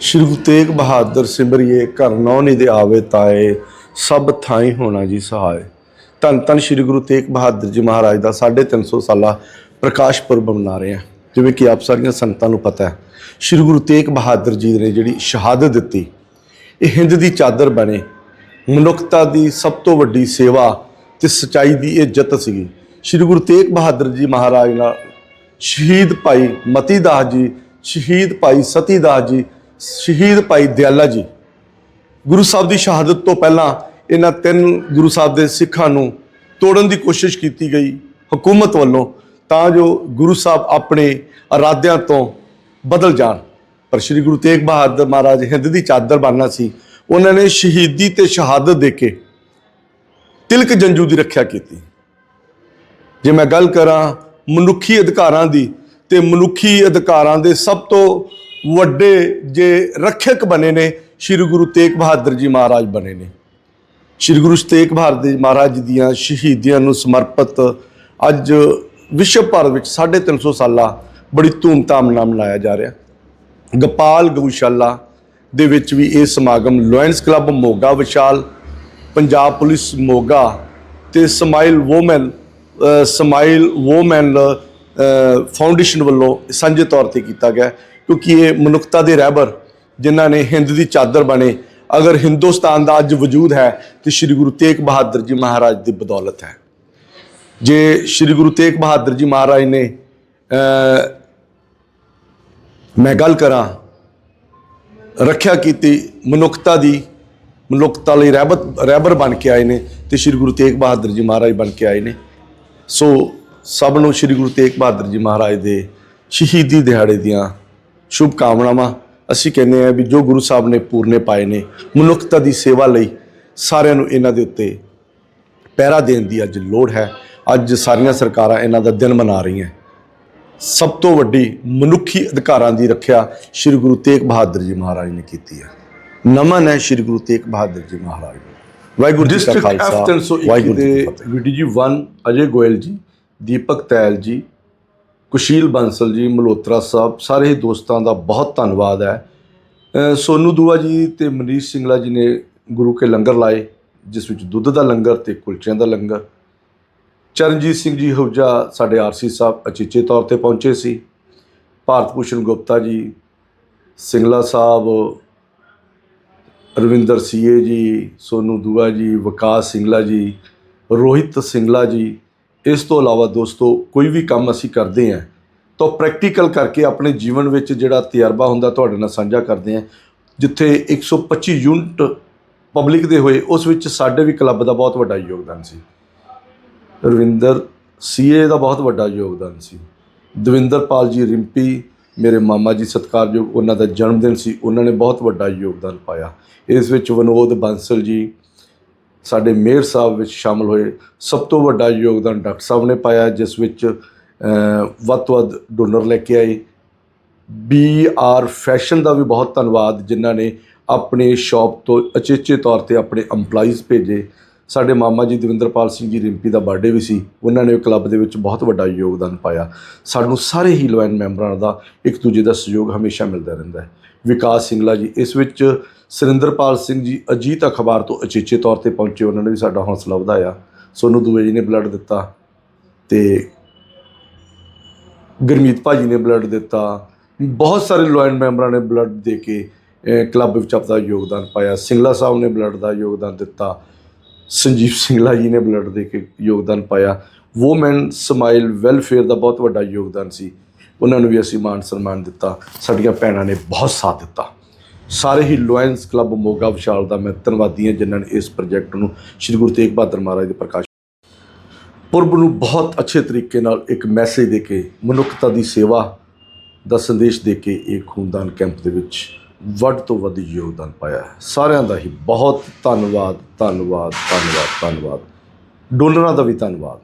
ਸ਼੍ਰੀ ਗੁਰੂ ਤੇਗ ਬਹਾਦਰ ਸਿਮਰਿਏ ਘਰ ਨੌ ਨਿਧ ਆਵੇ ਤਾਏ, ਸਭ ਥਾਈ ਹੋਣਾ ਜੀ ਸਹਾਇ ਧੰਨ ਧੰਨ ਸ਼੍ਰੀ ਗੁਰੂ ਤੇਗ ਬਹਾਦਰ ਜੀ ਮਹਾਰਾਜ ਦਾ 350 ਸਾਲਾ ਪ੍ਰਕਾਸ਼ ਪੁਰਬ ਮਨਾ ਰਹੇ ਹਾਂ। ਜਿਵੇਂ ਕਿ ਆਪ ਸਾਰੀਆਂ ਸੰਗਤਾਂ ਨੂੰ ਪਤਾ ਹੈ, ਸ਼੍ਰੀ ਗੁਰੂ ਤੇਗ ਬਹਾਦਰ ਜੀ ਨੇ ਜਿਹੜੀ ਸ਼ਹਾਦਤ ਦਿੱਤੀ, ਇਹ ਹਿੰਦ ਦੀ ਚਾਦਰ ਬਣੇ। ਮਨੁੱਖਤਾ ਦੀ ਸਭ ਤੋਂ ਵੱਡੀ ਸੇਵਾ ਤੇ ਸਚਾਈ ਦੀ ਇਹ ਜਿੱਤ ਸੀਗੀ। ਸ਼੍ਰੀ ਗੁਰੂ ਤੇਗ ਬਹਾਦਰ ਜੀ ਮਹਾਰਾਜ ਨਾਲ ਸ਼ਹੀਦ ਭਾਈ ਮਤੀ ਦਾਸ ਜੀ ਸ਼ਹੀਦ ਭਾਈ ਸਤੀ ਦਾਸ ਜੀ, ਸ਼ਹੀਦ ਭਾਈ ਦਿਆਲਾ ਜੀ। ਗੁਰੂ ਸਾਹਿਬ ਦੀ ਸ਼ਹਾਦਤ ਤੋਂ ਪਹਿਲਾਂ ਇਹਨਾਂ ਤਿੰਨ ਗੁਰੂ ਸਾਹਿਬ ਦੇ ਸਿੱਖਾਂ ਨੂੰ ਤੋੜਨ ਦੀ ਕੋਸ਼ਿਸ਼ ਕੀਤੀ ਗਈ ਹਕੂਮਤ ਵੱਲੋਂ ਤਾਂ ਜੋ ਗੁਰੂ ਸਾਹਿਬ ਆਪਣੇ ਇਰਾਦਿਆਂ ਤੋਂ ਬਦਲ ਜਾਣ। ਪਰ ਸ੍ਰੀ ਗੁਰੂ ਤੇਗ ਬਹਾਦਰ ਮਹਾਰਾਜ ਹਿੰਦ ਦੀ ਚਾਦਰ ਬਣਨਾ ਸੀ। ਉਹਨਾਂ ਨੇ ਸ਼ਹੀਦੀ ਤੇ ਸ਼ਹਾਦਤ ਦੇ ਕੇ ਤਿਲਕ ਜੰਜੂ ਦੀ ਰੱਖਿਆ ਕੀਤੀ। ਜੇ ਮੈਂ ਗੱਲ ਕਰਾਂ ਮਨੁੱਖੀ ਅਧਿਕਾਰਾਂ ਦੀ ਤੇ ਮਨੁੱਖੀ ਅਧਿਕਾਰਾਂ ਦੇ ਸਭ ਤੋਂ ਵੱਡੇ ਜੇ ਰੱਖਿਅਕ ਬਣੇ ਨੇ ਸ੍ਰੀ ਗੁਰੂ ਤੇਗ ਬਹਾਦਰ ਜੀ ਮਹਾਰਾਜ ਬਣੇ ਨੇ। ਸ੍ਰੀ ਗੁਰੂ ਤੇਗ ਬਹਾਦਰ ਜੀ ਮਹਾਰਾਜ ਜੀ ਦੀਆਂ ਸ਼ਹੀਦੀਆਂ ਨੂੰ ਸਮਰਪਿਤ ਅੱਜ ਵਿਸ਼ਵ ਭਰ ਵਿੱਚ 350 ਸਾਲਾ ਬੜੀ ਧੂਮਧਾਮ ਨਾਲ ਮਨਾਇਆ ਜਾ ਰਿਹਾ। ਗੋਪਾਲ ਗਊਸ਼ਾਲਾ ਦੇ ਵਿੱਚ ਵੀ ਇਹ ਸਮਾਗਮ ਲਾਇਨਸ ਕਲੱਬ ਮੋਗਾ ਵਿਸ਼ਾਲ ਪੰਜਾਬ ਪੁਲਿਸ ਮੋਗਾ ਤੇ smile women uh, smile women foundation ਵੱਲੋਂ ਸਾਂਝੇ ਤੌਰ ਤੇ ਕੀਤਾ ਗਿਆ ਕਿਉਂਕਿ ਇਹ ਮਨੁੱਖਤਾ ਦੇ ਰਹਿਬਰ ਜਿਨ੍ਹਾਂ ਨੇ ਹਿੰਦ ਦੀ ਚਾਦਰ ਬਣੇ। ਅਗਰ ਹਿੰਦੁਸਤਾਨ ਦਾ ਅੱਜ ਵਜੂਦ ਹੈ, ਤੇ ਸ੍ਰੀ ਗੁਰੂ ਤੇਗ ਬਹਾਦਰ ਜੀ ਮਹਾਰਾਜ ਦੀ ਬਦੌਲਤ ਹੈ। ਜੇ ਸ੍ਰੀ ਗੁਰੂ ਤੇਗ ਬਹਾਦਰ ਜੀ ਮਹਾਰਾਜ ਨੇ ਮੈਂ ਗੱਲ ਕਰਾਂ, ਰੱਖਿਆ ਕੀਤੀ ਮਨੁੱਖਤਾ ਦੀ, ਮਨੁੱਖਤਾ ਲਈ ਰਹਿਬਤ, ਰਹਿਬਰ ਬਣ ਕੇ ਆਏ ਨੇ, ਤੇ ਸ੍ਰੀ ਗੁਰੂ ਤੇਗ ਬਹਾਦਰ ਜੀ ਮਹਾਰਾਜ ਬਣ ਕੇ ਆਏ ਨੇ। ਸੋ ਸਭ ਨੂੰ ਸ੍ਰੀ ਗੁਰੂ ਤੇਗ ਬਹਾਦਰ ਜੀ ਮਹਾਰਾਜ ਦੇ ਸ਼ਹੀਦੀ ਦਿਹਾੜੇ ਦੀਆਂ ਸ਼ੁਭ ਕਾਮਨਾਵਾਂ। ਅਸੀਂ ਕਹਿੰਦੇ ਆ ਵੀ ਜੋ ਗੁਰੂ ਸਾਹਿਬ ਨੇ ਪੂਰਨੇ ਪਾਏ ਨੇ ਮਨੁੱਖਤਾ ਦੀ ਸੇਵਾ ਲਈ ਸਾਰਿਆਂ ਨੂੰ ਇਹਨਾਂ ਦੇ ਉੱਤੇ ਪਹਿਰਾ ਦੇਣ ਦੀ ਅੱਜ ਲੋੜ ਹੈ। ਅੱਜ ਸਾਰੀਆਂ ਸਰਕਾਰਾਂ ਇਹਨਾਂ ਦਾ ਦਿਨ ਮਨਾ ਰਹੀਆਂ। ਸਭ ਤੋਂ ਵੱਡੀ ਮਨੁੱਖੀ ਅਧਿਕਾਰਾਂ ਦੀ ਰੱਖਿਆ ਸ੍ਰੀ ਗੁਰੂ ਤੇਗ ਬਹਾਦਰ ਜੀ ਮਹਾਰਾਜ ਨੇ ਕੀਤੀ ਹੈ। ਨਮਨ ਹੈ ਸ੍ਰੀ ਗੁਰੂ ਤੇਗ ਬਹਾਦਰ ਜੀ ਮਹਾਰਾਜ ਨੂੰ। ਵਾਹਿਗੁਰੂ ਜੀ ਕਾ ਖਾਲਸਾ ਵਾਹਿਗੁਰੂ ਜੀ ਕੀ ਫਤਿਹ। ਵੀਡੀ ਜੀ 1 ਅਜੇ ਗੋਇਲ ਜੀ। ਦੀਪਕ ਤੈਲ ਜੀ ਕੁਸ਼ੀਲ ਬੰਸਲ ਜੀ ਮਲੋਤਰਾ ਸਾਹਿਬ ਸਾਰੇ ਹੀ ਦੋਸਤਾਂ ਦਾ ਬਹੁਤ ਧੰਨਵਾਦ ਹੈ। ਅ, ਸੋਨੂ ਦੂਆ ਜੀ ਤੇ ਮਨੀਸ਼ ਸਿੰਗਲਾ ਜੀ ਨੇ ਗੁਰੂ ਕੇ ਲੰਗਰ ਲਾਏ ਜਿਸ ਵਿੱਚ ਦੁੱਧ ਦਾ ਲੰਗਰ ਤੇ ਕੁਲਚਿਆਂ ਦਾ ਲੰਗਰ। ਚਰਨਜੀਤ ਸਿੰਘ ਜੀ ਹੁਜਾ ਸਾਡੇ ਆਰਸੀ ਸਾਹਿਬ ਅਚੇਚੇ ਤੌਰ ਤੇ ਪਹੁੰਚੇ ਸੀ। ਭਾਰਤ ਭੂਸ਼ਣ ਗੁਪਤਾ ਜੀ ਸਿੰਗਲਾ ਸਾਹਿਬ ਰਵਿੰਦਰ ਸੀਏ ਜੀ ਸੋਨੂ ਦੂਆ ਜੀ ਵਿਕਾਸ ਸਿੰਗਲਾ ਜੀ ਰੋਹਿਤ ਸਿੰਗਲਾ ਜੀ ਇਸ ਤੋਂ ਇਲਾਵਾ ਦੋਸਤੋ, ਕੋਈ ਵੀ ਕੰਮ ਅਸੀਂ ਕਰਦੇ ਹਾਂ, ਤਾਂ ਪ੍ਰੈਕਟੀਕਲ ਕਰਕੇ ਆਪਣੇ ਜੀਵਨ ਵਿੱਚ ਜਿਹੜਾ ਤਜਰਬਾ ਹੁੰਦਾ, ਤੁਹਾਡੇ ਨਾਲ ਸਾਂਝਾ ਕਰਦੇ ਹਾਂ। ਜਿੱਥੇ 125 ਯੂਨਿਟ ਪਬਲਿਕ ਦੇ ਹੋਏ, ਉਸ ਵਿੱਚ ਸਾਡੇ ਵੀ ਕਲੱਬ ਦਾ ਬਹੁਤ ਵੱਡਾ ਯੋਗਦਾਨ ਸੀ। ਰਵਿੰਦਰ ਸੀਏ ਦਾ ਬਹੁਤ ਵੱਡਾ ਯੋਗਦਾਨ ਸੀ। ਦਵਿੰਦਰਪਾਲ ਜੀ ਰਿੰਪੀ, ਮੇਰੇ ਮਾਮਾ ਜੀ ਸਤਿਕਾਰਯੋਗ, ਉਹਨਾਂ ਦਾ ਜਨਮ ਦਿਨ ਸੀ, ਉਹਨਾਂ ਨੇ ਬਹੁਤ ਵੱਡਾ ਯੋਗਦਾਨ ਪਾਇਆ। ਇਸ ਵਿੱਚ ਵਿਨੋਦ ਬਾਂਸਲ ਜੀ ਸਾਡੇ ਮੇਅਰ ਸਾਹਿਬ ਵਿੱਚ ਸ਼ਾਮਲ ਹੋਏ ਸਭ ਤੋਂ ਵੱਡਾ ਯੋਗਦਾਨ ਡਾਕਟਰ ਸਾਹਿਬ ਨੇ ਪਾਇਆ, ਜਿਸ ਵਿੱਚ ਵੱਧ ਤੋਂ ਵੱਧ ਡੋਨਰ ਲੈ ਕੇ ਆਏ। ਬੀ ਆਰ ਫੈਸ਼ਨ ਦਾ ਵੀ ਬਹੁਤ ਧੰਨਵਾਦ, ਜਿਨ੍ਹਾਂ ਨੇ ਆਪਣੇ ਸ਼ਾਪ ਤੋਂ ਅਚੇਚੇ ਤੌਰ ਤੇ ਆਪਣੇ EMPLOYEES ਭੇਜੇ। ਸਾਡੇ ਮਾਮਾ ਜੀ ਦਵਿੰਦਰਪਾਲ ਸਿੰਘ ਜੀ ਰਿੰਪੀ ਦਾ ਬਰਥਡੇ ਵੀ ਸੀ, ਉਹਨਾਂ ਨੇ ਕਲੱਬ ਦੇ ਵਿੱਚ ਬਹੁਤ ਵੱਡਾ ਯੋਗਦਾਨ ਪਾਇਆ। ਸਾਨੂੰ ਸਾਰੇ ਹੀ ਲੋਇਨ ਮੈਂਬਰਾਂ ਦਾ ਇੱਕ ਦੂਜੇ ਦਾ ਸਹਿਯੋਗ ਹਮੇਸ਼ਾ ਮਿਲਦਾ ਰਹਿੰਦਾ ਹੈ। ਵਿਕਾਸ ਸਿੰਗਲਾ ਜੀ, ਇਸ ਵਿੱਚ ਸੁਰਿੰਦਰਪਾਲ ਸਿੰਘ ਜੀ ਅਜੀਤ ਅਖਬਾਰ ਤੋਂ ਅਚੇਚੇ ਤੌਰ ਤੇ ਪਹੁੰਚੇ, ਉਹਨਾਂ ਨੇ ਵੀ ਸਾਡਾ ਹੌਸਲਾ ਵਧਾਇਆ। ਸੋਨੂੰ ਦੂਵੇ ਜੀ ਨੇ ਬਲੱਡ ਦਿੱਤਾ ਤੇ ਗੁਰਮੀਤ ਭਾਜੀ ਨੇ ਬਲੱਡ ਦਿੱਤਾ। ਬਹੁਤ ਸਾਰੇ ਲੋਇਨ ਮੈਂਬਰਾਂ ਨੇ ਬਲੱਡ ਦੇ ਕੇ ਕਲੱਬ ਵਿੱਚ ਆਪਦਾ ਯੋਗਦਾਨ ਪਾਇਆ। ਸਿੰਗਲਾ ਸਾਹਿਬ ਨੇ ਬਲੱਡ ਦਾ ਯੋਗਦਾਨ ਦਿੱਤਾ। ਸੰਜੀਵ ਸਿੰਗਲਾ ਜੀ ਨੇ ਬਲੱਡ ਦੇ ਕੇ ਯੋਗਦਾਨ ਪਾਇਆ। ਵੂਮਨ ਸਮਾਈਲ ਵੈਲਫੇਅਰ ਦਾ ਬਹੁਤ ਵੱਡਾ ਯੋਗਦਾਨ ਸੀ। ਉਹਨਾਂ ਨੂੰ ਵੀ ਅਸੀਂ ਮਾਨ ਸਨਮਾਨ ਦਿੱਤਾ। ਸਾਡੀਆਂ ਭੈਣਾਂ ਨੇ ਬਹੁਤ ਸਾਥ ਦਿੱਤਾ। ਸਾਰੇ ਹੀ ਲੋਇੰਸ ਕਲੱਬ ਮੋਗਾ ਵਿਸ਼ਾਲ ਦਾ ਮੈਂ ਧੰਨਵਾਦੀ ਹਾਂ ਜਿਨ੍ਹਾਂ ਨੇ ਇਸ ਪ੍ਰੋਜੈਕਟ ਨੂੰ ਸ਼੍ਰੀ ਗੁਰੂ ਤੇਗ ਬਹਾਦਰ ਮਹਾਰਾਜ ਦੇ ਪ੍ਰਕਾਸ਼ ਪੁਰਬ ਨੂੰ ਬਹੁਤ ਅੱਛੇ ਤਰੀਕੇ ਨਾਲ ਇੱਕ ਮੈਸੇਜ ਦੇ ਕੇ, ਮਨੁੱਖਤਾ ਦੀ ਸੇਵਾ ਦਾ ਸੰਦੇਸ਼ ਦੇ ਕੇ ਇਹ ਖੂਨਦਾਨ ਕੈਂਪ ਦੇ ਵਿੱਚ ਵੱਧ ਤੋਂ ਵੱਧ ਯੋਗਦਾਨ ਪਾਇਆ ਹੈ। ਸਾਰਿਆਂ ਦਾ ਹੀ ਬਹੁਤ ਧੰਨਵਾਦ ਧੰਨਵਾਦ ਧੰਨਵਾਦ ਧੰਨਵਾਦ। ਡੋਨਰਾਂ ਦਾ ਵੀ ਧੰਨਵਾਦ।